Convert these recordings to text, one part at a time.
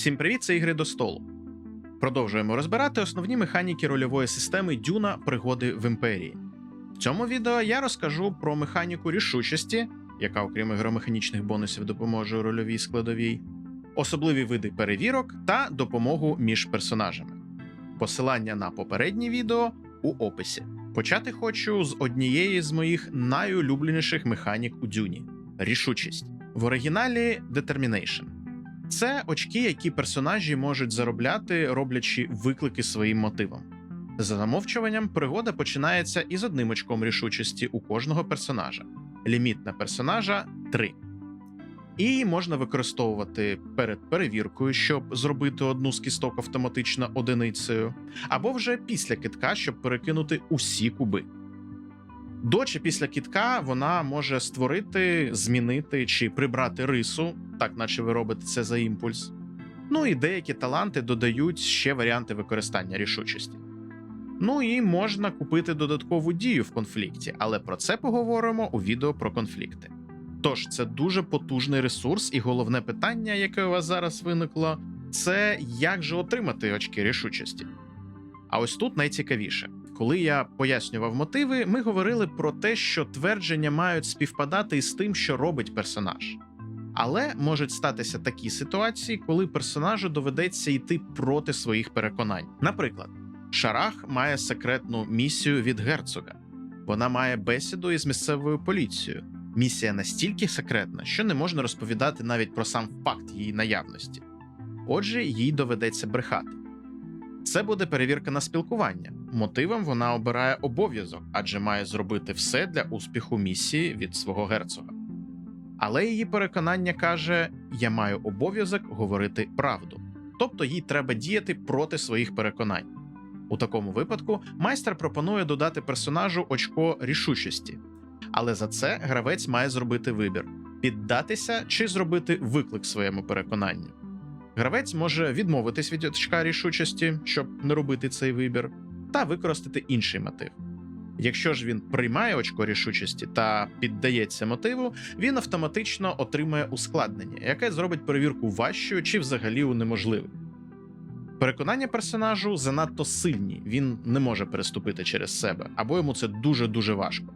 Всім привіт, це ігри до столу. Продовжуємо розбирати основні механіки рольової системи Дюна Пригоди в імперії. В цьому відео я розкажу про механіку рішучості, яка, окрім ігромеханічних бонусів, допоможе у рольовій складовій, особливі види перевірок та допомогу між персонажами. Посилання на попереднє відео у описі. Почати хочу з однієї з моїх найулюбленіших механік у Дюні рішучість. В оригіналі Determination. Це очки, які персонажі можуть заробляти, роблячи виклики своїм мотивам. За замовчуванням, пригода починається із одним очком рішучості у кожного персонажа. Ліміт на персонажа 3. І можна використовувати перед перевіркою, щоб зробити одну з кісток автоматично одиницею, або вже після китка, щоб перекинути усі куби. До чи після кітка вона може створити, змінити чи прибрати рису, так наче ви робите це за імпульс. Ну і деякі таланти додають ще варіанти використання рішучості. Ну і можна купити додаткову дію в конфлікті, але про це поговоримо у відео про конфлікти. Тож це дуже потужний ресурс, і головне питання, яке у вас зараз виникло, це як же отримати очки рішучості. А ось тут найцікавіше. Коли я пояснював мотиви, ми говорили про те, що твердження мають співпадати із тим, що робить персонаж. Але можуть статися такі ситуації, коли персонажу доведеться йти проти своїх переконань. Наприклад, Шарах має секретну місію від герцога. Вона має бесіду із місцевою поліцією. Місія настільки секретна, що не можна розповідати навіть про сам факт її наявності. Отже, їй доведеться брехати. Це буде перевірка на спілкування. Мотивом вона обирає обов'язок, адже має зробити все для успіху місії від свого герцога. Але її переконання каже: я маю обов'язок говорити правду, тобто їй треба діяти проти своїх переконань. У такому випадку майстер пропонує додати персонажу очко рішучості, але за це гравець має зробити вибір: піддатися чи зробити виклик своєму переконанню. Гравець може відмовитись від очка рішучості, щоб не робити цей вибір, та використати інший мотив. Якщо ж він приймає очко рішучості та піддається мотиву, він автоматично отримає ускладнення, яке зробить перевірку важчою чи взагалі унеможливим. Переконання персонажу занадто сильні, він не може переступити через себе, або йому це дуже дуже важко.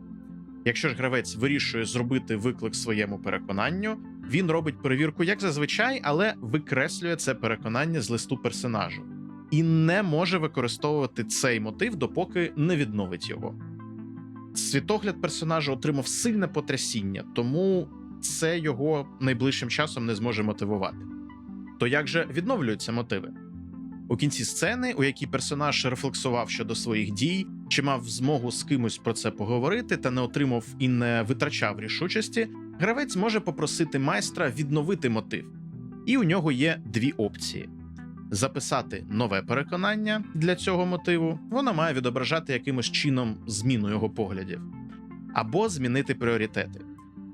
Якщо ж гравець вирішує зробити виклик своєму переконанню, він робить перевірку як зазвичай, але викреслює це переконання з листу персонажу і не може використовувати цей мотив, допоки не відновить його. Світогляд персонажа отримав сильне потрясіння, тому це його найближчим часом не зможе мотивувати. То як же відновлюються мотиви? У кінці сцени, у якій персонаж рефлексував щодо своїх дій, чи мав змогу з кимось про це поговорити та не отримав і не витрачав рішучості, гравець може попросити майстра відновити мотив, і у нього є дві опції: записати нове переконання для цього мотиву, воно має відображати якимось чином зміну його поглядів, або змінити пріоритети,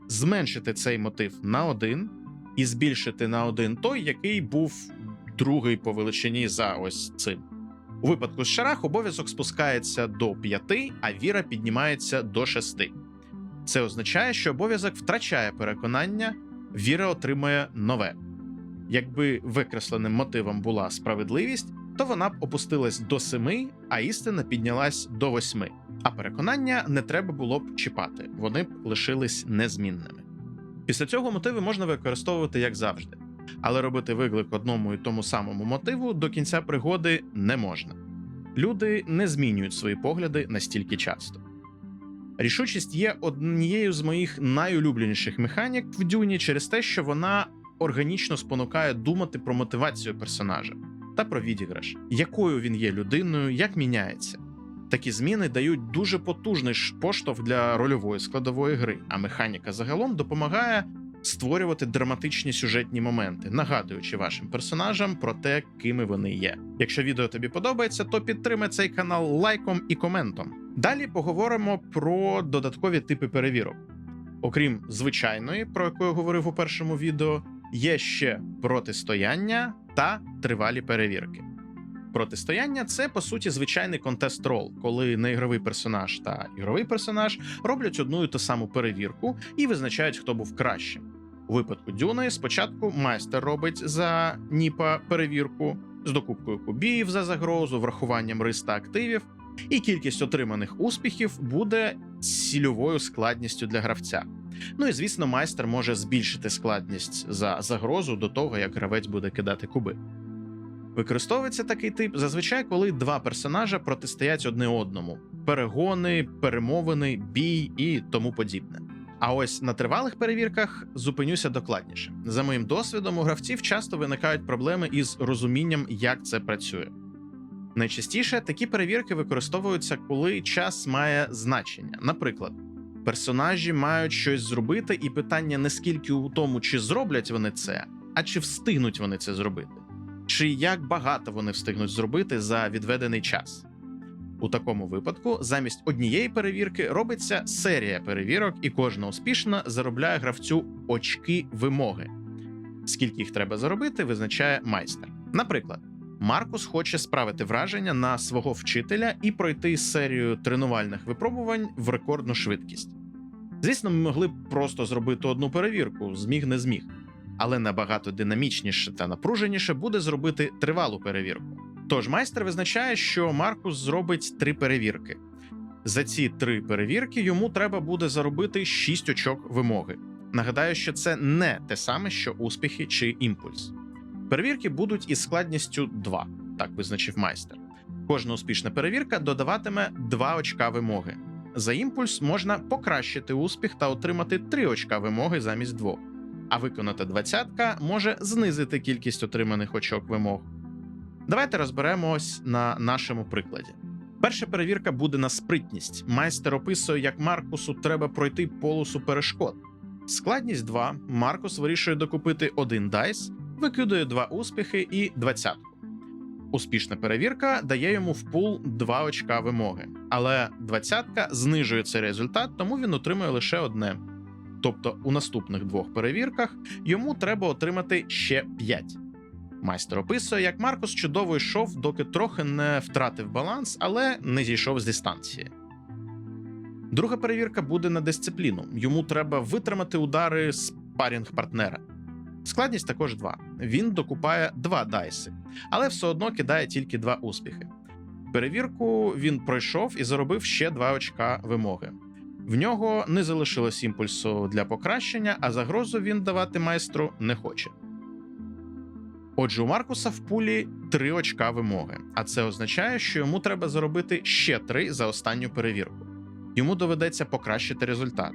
зменшити цей мотив на один і збільшити на один той, який був другий по величині за ось цим. У випадку з шарах обов'язок спускається до 5, а віра піднімається до 6. Це означає, що обов'язок втрачає переконання, віра отримує нове. Якби викресленим мотивом була справедливість, то вона б опустилась до 7, а істина піднялась до 8. А переконання не треба було б чіпати, вони б лишились незмінними. Після цього мотиви можна використовувати як завжди, але робити виклик одному і тому самому мотиву до кінця пригоди не можна. Люди не змінюють свої погляди настільки часто. Рішучість є однією з моїх найулюбленіших механік в Дюні через те, що вона органічно спонукає думати про мотивацію персонажа та про відіграш, якою він є людиною, як міняється. Такі зміни дають дуже потужний поштовх для рольової складової гри, а механіка загалом допомагає створювати драматичні сюжетні моменти, нагадуючи вашим персонажам про те, кими вони є. Якщо відео тобі подобається, то підтримай цей канал лайком і коментом. Далі поговоримо про додаткові типи перевірок. Окрім звичайної, про яку я говорив у першому відео, є ще протистояння та тривалі перевірки. Протистояння це по суті звичайний контест рол, коли неігровий персонаж та ігровий персонаж роблять одну і ту саму перевірку і визначають, хто був кращим. Випадку Дюни спочатку майстер робить за Ніпа перевірку з докупкою кубів за загрозу, врахуванням рис та активів, і кількість отриманих успіхів буде цільовою складністю для гравця. Ну і звісно, майстер може збільшити складність за загрозу до того, як гравець буде кидати куби. Використовується такий тип зазвичай, коли два персонажа протистоять одне одному: перегони, перемовини, бій і тому подібне. А ось на тривалих перевірках зупинюся докладніше. За моїм досвідом, у гравців часто виникають проблеми із розумінням, як це працює. Найчастіше такі перевірки використовуються, коли час має значення. Наприклад, персонажі мають щось зробити, і питання не скільки у тому, чи зроблять вони це, а чи встигнуть вони це зробити, чи як багато вони встигнуть зробити за відведений час. У такому випадку замість однієї перевірки робиться серія перевірок, і кожна успішна заробляє гравцю очки вимоги. Скільки їх треба заробити, визначає майстер. Наприклад, Маркус хоче справити враження на свого вчителя і пройти серію тренувальних випробувань в рекордну швидкість. Звісно, ми могли б просто зробити одну перевірку, зміг не зміг, але набагато динамічніше та напруженіше буде зробити тривалу перевірку. Тож майстер визначає, що Маркус зробить три перевірки. За ці три перевірки йому треба буде заробити 6 очок вимоги. Нагадаю, що це не те саме, що успіхи чи імпульс. Перевірки будуть із складністю 2, так визначив майстер. Кожна успішна перевірка додаватиме 2 очка вимоги. За імпульс можна покращити успіх та отримати 3 очка вимоги замість 2. А виконати двадцятка може знизити кількість отриманих очок вимог. Давайте розберемось на нашому прикладі. Перша перевірка буде на спритність. Майстер описує, як Маркусу треба пройти полосу перешкод. Складність 2. Маркус вирішує докупити один дайс, викидує два успіхи і двадцятку. Успішна перевірка дає йому в пул 2 очка вимоги, але двадцятка знижує цей результат, тому він отримує лише одне. Тобто у наступних двох перевірках йому треба отримати ще 5. Майстер описує, як Маркус чудово йшов, доки трохи не втратив баланс, але не зійшов з дистанції. Друга перевірка буде на дисципліну. Йому треба витримати удари з парінг партнера. Складність також 2. Він докупає 2 дайси, але все одно кидає тільки 2 успіхи. Перевірку він пройшов і заробив ще 2 очка вимоги. В нього не залишилось імпульсу для покращення, а загрозу він давати майстру не хоче. Отже, у Маркуса в пулі 3 очка вимоги, а це означає, що йому треба заробити ще 3 за останню перевірку. Йому доведеться покращити результат,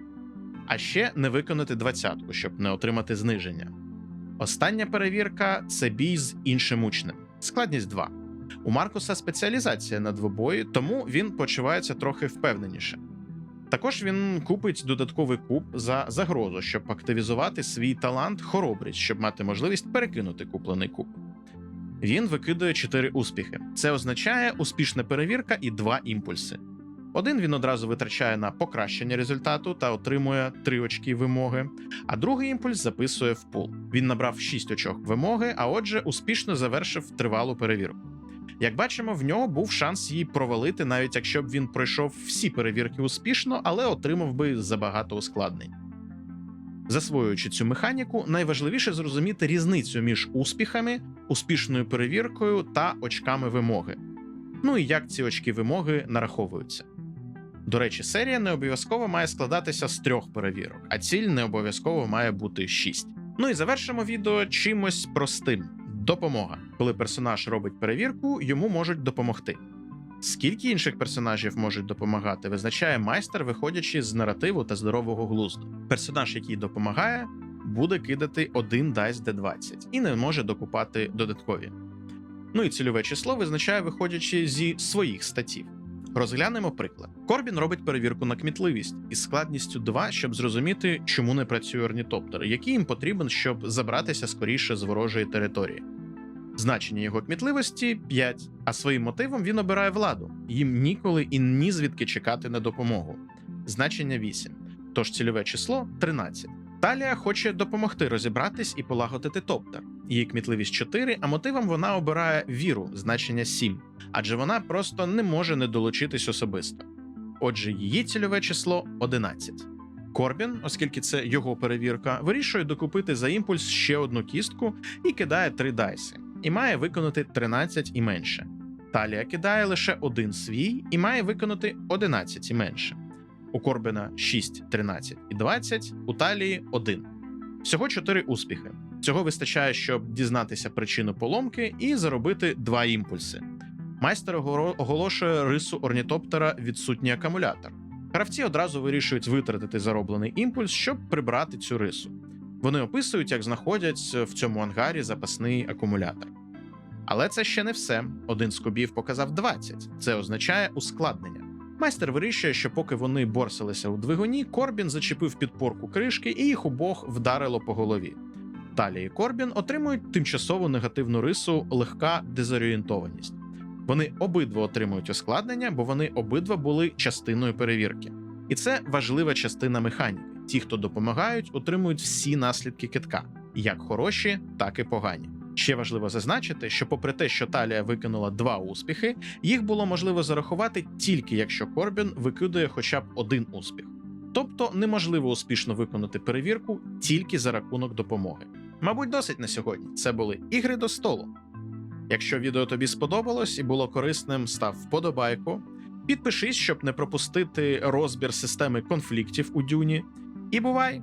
а ще не виконати двадцятку, щоб не отримати зниження. Остання перевірка це бій з іншим учнем. Складність 2. У Маркуса спеціалізація на двобої, тому він почувається трохи впевненіше. Також він купить додатковий куб за загрозу, щоб активізувати свій талант хоробрість, щоб мати можливість перекинути куплений куб. Він викидує 4 успіхи. Це означає успішна перевірка і 2 імпульси. Один він одразу витрачає на покращення результату та отримує 3 очки вимоги, а другий імпульс записує в пул. Він набрав 6 очок вимоги, а отже, успішно завершив тривалу перевірку. Як бачимо, в нього був шанс її провалити, навіть якщо б він пройшов всі перевірки успішно, але отримав би забагато ускладнень. Засвоюючи цю механіку, найважливіше зрозуміти різницю між успіхами, успішною перевіркою та очками вимоги. Ну і як ці очки вимоги нараховуються. До речі, серія не обов'язково має складатися з трьох перевірок, а ціль не обов'язково має бути шість. Ну і завершимо відео чимось простим: допомога. Коли персонаж робить перевірку, йому можуть допомогти. Скільки інших персонажів можуть допомагати, визначає майстер, виходячи з наративу та здорового глузду. Персонаж, який допомагає, буде кидати один дайс D20 і не може докупати додаткові. Ну і цільове число визначає, виходячи зі своїх статів. Розглянемо приклад. Корбін робить перевірку на кмітливість із складністю 2, щоб зрозуміти, чому не працює орнітоптер, який їм потрібен, щоб забратися скоріше з ворожої території. Значення його кмітливості 5, а своїм мотивом він обирає владу. Їм ніколи і ні звідки чекати на допомогу. Значення 8. Тож цільове число 13. Талія хоче допомогти розібратись і полагодити топтер. Її кмітливість 4, а мотивом вона обирає віру, значення 7, адже вона просто не може не долучитись особисто. Отже, її цільове число 11. Корбін, оскільки це його перевірка, вирішує докупити за імпульс ще одну кістку і кидає три дайси, і має виконати 13 і менше. Талія кидає лише один свій і має виконати 11 і менше. У Корбіна 6, 13 і 20, у Талії 1. Всього 4 успіхи. Цього вистачає, щоб дізнатися причину поломки і заробити два імпульси. Майстер оголошує рису орнітоптера відсутній акумулятор. Гравці одразу вирішують витратити зароблений імпульс, щоб прибрати цю рису. Вони описують, як знаходять в цьому ангарі запасний акумулятор. Але це ще не все. Один з кубів показав 20. Це означає ускладнення. Майстер вирішує, що поки вони борсилися у двигуні, Корбін зачепив підпорку кришки і їх обох вдарило по голові. Талія і Корбін отримують тимчасову негативну рису легка дезорієнтованість. Вони обидва отримують ускладнення, бо вони обидва були частиною перевірки. І це важлива частина механіки. Ті, хто допомагають, отримують всі наслідки китка, як хороші, так і погані. Ще важливо зазначити, що, попри те, що Талія викинула два успіхи, їх було можливо зарахувати тільки якщо Корбін викидує хоча б один успіх. Тобто неможливо успішно виконати перевірку тільки за рахунок допомоги. Мабуть, досить на сьогодні. Це були ігри до столу. Якщо відео тобі сподобалось і було корисним, став вподобайку. Підпишись, щоб не пропустити розбір системи конфліктів у Дюні. І бувай!